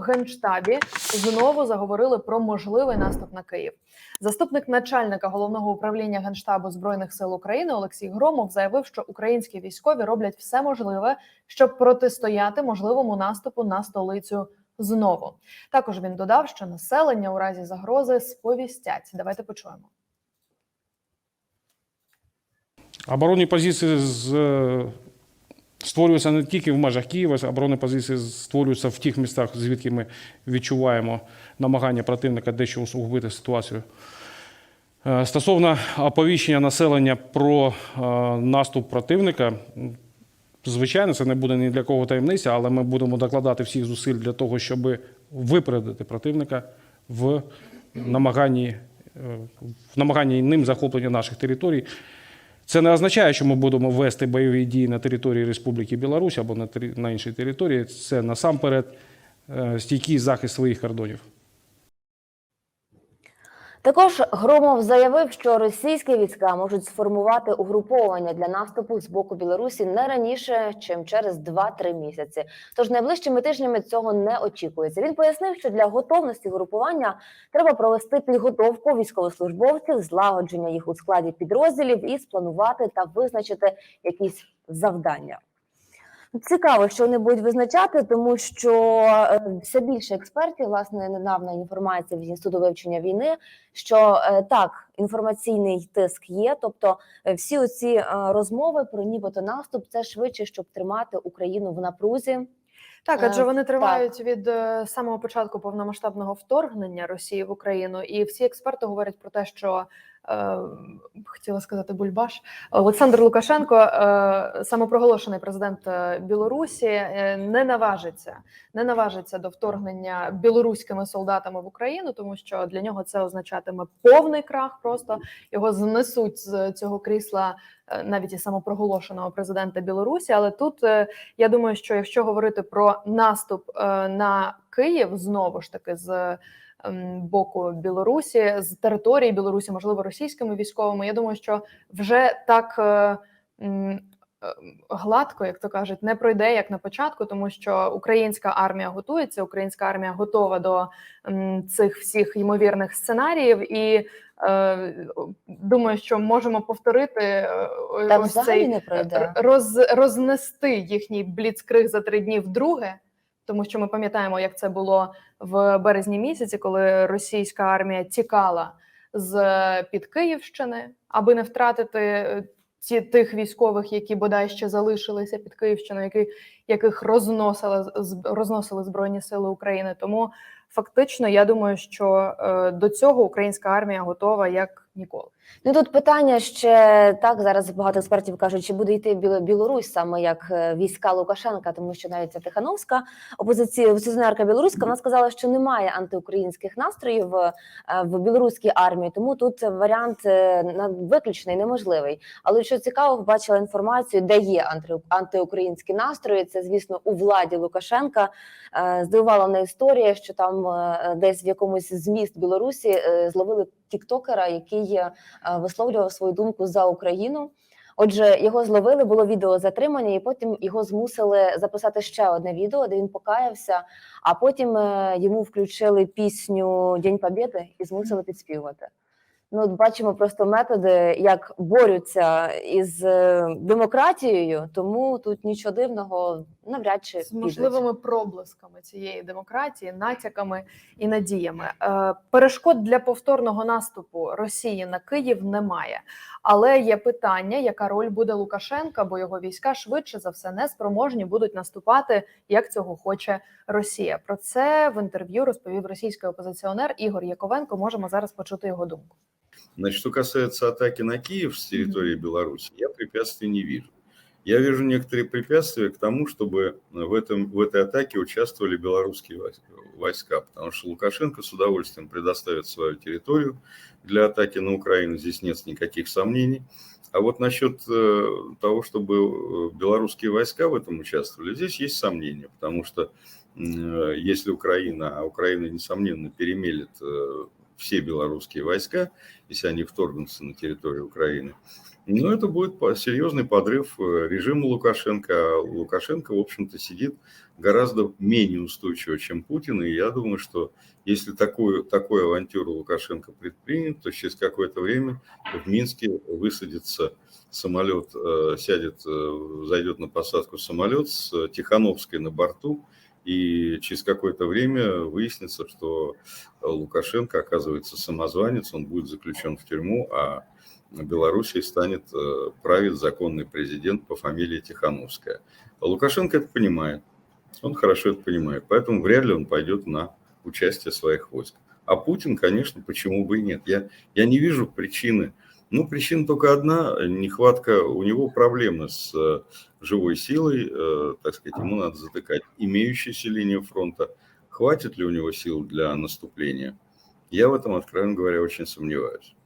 генштабі знову заговорили про можливий наступ на Київ. Заступник начальника головного управління генштабу збройних сил України Олексій Громов заявив, що українські військові роблять все можливе, щоб протистояти можливому наступу на столицю. Знову також він додав, що населення у разі загрози сповістять. Давайте почуємо. Оборонні позиції з, е, створюються не тільки в межах Києва, оборонні позиції створюються в тих містах, звідки ми відчуваємо намагання противника дещо усугубити ситуацію. Е, Стосовно оповіщення населення про е, наступ противника, звичайно, це не буде ні для кого таємниця, але ми будемо докладати всіх зусиль для того, щоб випередити противника в намаганні, е, в намаганні ним захоплення наших територій. Це не означає, що ми будемо вести бойові дії на території Республіки Білорусь або на, на іншій території. Це насамперед е, стійкий захист своїх кордонів. Також Громов заявив, що російські війська можуть сформувати угруповання для наступу з боку Білорусі не раніше, чим через 2-3 місяці. Тож найближчими тижнями цього не очікується. Він пояснив, що для готовності групування треба провести підготовку військовослужбовців, злагодження їх у складі підрозділів і спланувати та визначити якісь завдання. Цікаво, що вони будуть визначати, тому що е, все більше експертів, власне, недавна інформація від інституту вивчення війни, що е, так, інформаційний тиск є. Тобто, е, всі оці розмови про нібито наступ, це швидше, щоб тримати Україну в напрузі. Так, адже вони тривають від е, самого початку повномасштабного вторгнення Росії в Україну, і всі експерти говорять про те, що хотіла сказати Бульбаш Олександр Лукашенко, е, самопроголошений президент е, Білорусі, е, не наважиться, не наважиться до вторгнення білоруськими солдатами в Україну, тому що для нього це означатиме повний крах. Просто його знесуть з цього крісла навіть і самопроголошеного президента Білорусі. Але тут я думаю, що якщо говорити про наступ на Київ знову ж таки з ем, боку Білорусі, з території Білорусі, можливо, російськими військовими, я думаю, що вже так. е, е, Гладко, як то кажуть, не пройде як на початку, тому що українська армія готується, українська армія готова до цих всіх ймовірних сценаріїв, і е, думаю, що можемо повторити е, Та ось цей не роз, рознести їхній бліцкриг за три дні вдруге, тому що ми пам'ятаємо, як це було в березні місяці, коли російська армія тікала з під Київщини, аби не втратити е, ті тих військових, які бодай ще залишилися під Київщиною, які яких розносили розносили збройні сили України. Тому фактично, я думаю, що е, до цього українська армія готова як ніколи. Ну тут питання ще так зараз багато експертів кажуть, чи буде йти Біл- Білорусь саме як е, війська Лукашенка, тому що навіть ця Тихановська опозиціонерка білоруська вона сказала, що немає антиукраїнських настроїв е, в білоруській армії, тому тут варіант е, на- виключний неможливий. Але що цікаво, побачила інформацію, де є анти- антиукраїнські настрої. Це звісно у владі Лукашенка. Здивувала мене історія, що там десь в якомусь з міст Білорусі зловили тіктокера, який е, висловлював свою думку за Україну. Отже, його зловили, було відео затримання, і потім його змусили записати ще одне відео, де він покаявся. А потім е, йому включили пісню День Побєди і змусили підспівувати. Ну, от бачимо просто методи, як борються із е, демократією, тому тут нічого дивного навряд чи з підуть. можливими проблисками цієї демократії, натяками і надіями. Е, Перешкод для повторного наступу Росії на Київ немає, але є питання, яка роль буде Лукашенка, бо його війська швидше за все не спроможні будуть наступати, як цього хоче Росія. Про це в інтерв'ю розповів російський опозиціонер Ігор Яковенко. Можемо зараз почути його думку. Значит, что касается атаки на Киев с территории Беларуси, я препятствий не вижу. Я вижу некоторые препятствия к тому, чтобы в, этом, в этой атаке участвовали белорусские войска, потому что Лукашенко с удовольствием предоставит свою территорию для атаки на Украину, здесь нет никаких сомнений. А вот насчет э, того, чтобы э, белорусские войска в этом участвовали, здесь есть сомнения, потому что э, если Украина, а Украина, несомненно, перемелет э, все белорусские войска, если они вторгнутся на территорию Украины. Но это будет серьезный подрыв э, режима Лукашенко. А Лукашенко, в общем-то, сидит гораздо менее устойчиво, чем Путин. И я думаю, что если такую, такую авантюру Лукашенко предпринят, то через какое-то время в Минске высадится самолет, э, сядет, э, зайдет на посадку самолет с Тихановской на борту, и через какое-то время выяснится, что Лукашенко оказывается самозванец, он будет заключен в тюрьму, а Белоруссией станет э, правит законный президент по фамилии Тихановская. А Лукашенко это понимает, он хорошо это понимает, поэтому вряд ли он пойдет на участие своих войск. А Путин, конечно, почему бы и нет. Я, я не вижу причины. Ну, причина только одна, нехватка, у него проблемы с э, живой силой, э, так сказать, ему надо затыкать имеющуюся линию фронта. Хватит ли у него сил для наступления? Я в этом, откровенно говоря, очень сомневаюсь.